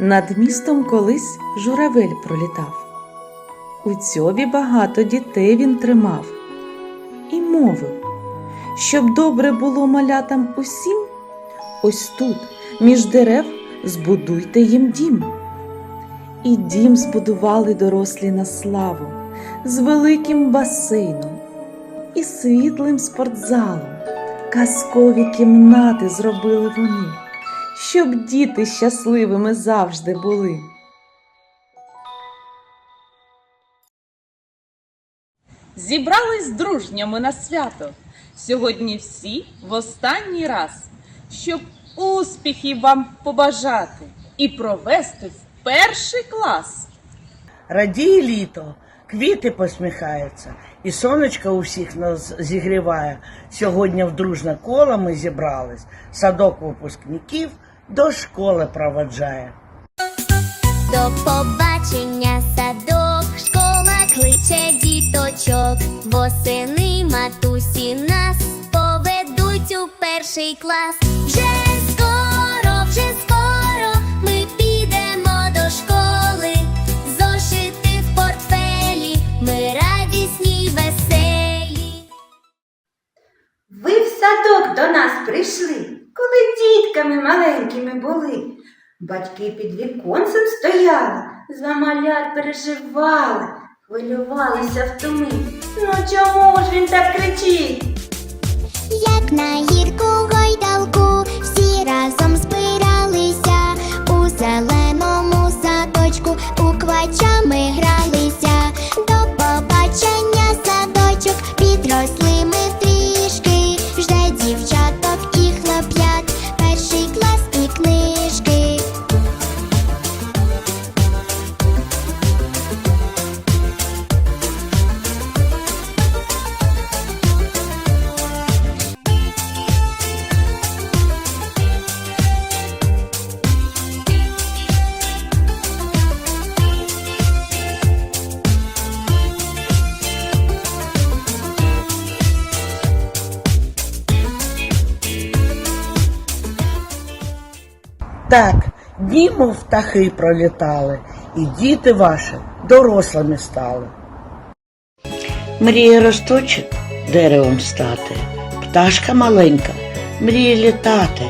Над містом колись журавель пролітав. У цьобі багато дітей він тримав і мовив, щоб добре було малятам усім, ось тут, між дерев, збудуйте їм дім. І дім збудували дорослі на славу з великим басейном і світлим спортзалом. Казкові кімнати зробили вони, щоб діти щасливими завжди були. Зібрались дружньо ми на свято. Сьогодні всі в останній раз, щоб успіхів вам побажати і провести в перший клас. Радіє літо, квіти посміхаються, і сонечко у всіх нас зігріває. Сьогодні в дружне коло ми зібрались. Садок випускників до школи проводжає. До побачення садок, школа кличе діточок, восени матусі нас поведуть у перший клас. Вже скоро, вже скоро ми підемо до школи, зошити в портфелі, ми радісні й веселі. Ви в садок до нас прийшли, коли дітками маленькими були. Батьки під віконцем стояли, за малят переживали, хвилювалися в тумі. Ну чому ж він так кричить? Як на гірку Так, дні, мов птахи пролітали, і діти ваші дорослими стали. Мріє росточок деревом стати, пташка маленька мріє літати.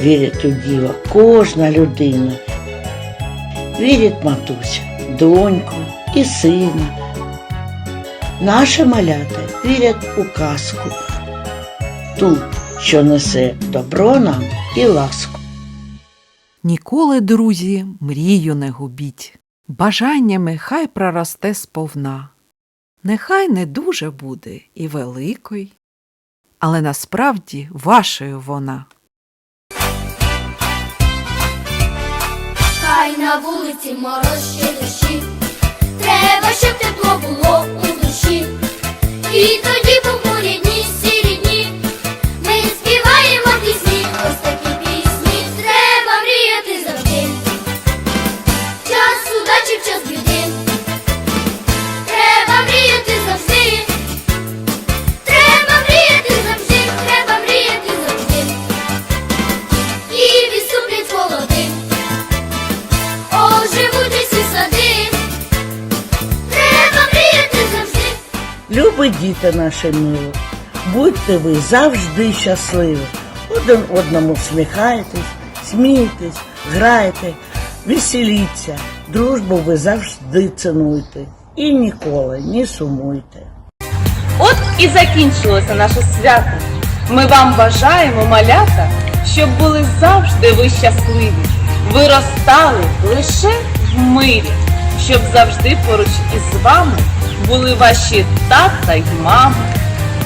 Вірить у діва кожна людина. Вірить матуся, доньку і сина. Наші малята вірять у казку, ту, що несе добро нам і ласку. Ніколи, друзі, мрію не губіть. Бажаннями хай проросте сповна. Нехай не дуже буде і великою, але насправді вашою вона. Хай на вулиці мороз ще дощі, Любі діти наші милі, будьте ви завжди щасливі. Один одному всміхайтесь, смійтесь, грайте, веселіться. Дружбу ви завжди цінуйте і ніколи не сумуйте. От і закінчилося наше свято. Ми вам бажаємо, малята, щоб були завжди ви щасливі, виростали лише в мирі, щоб завжди поруч із вами були ваші тата й мама.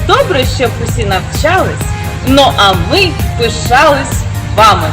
Добре, щоб усі навчались, ну а ми пишались вами.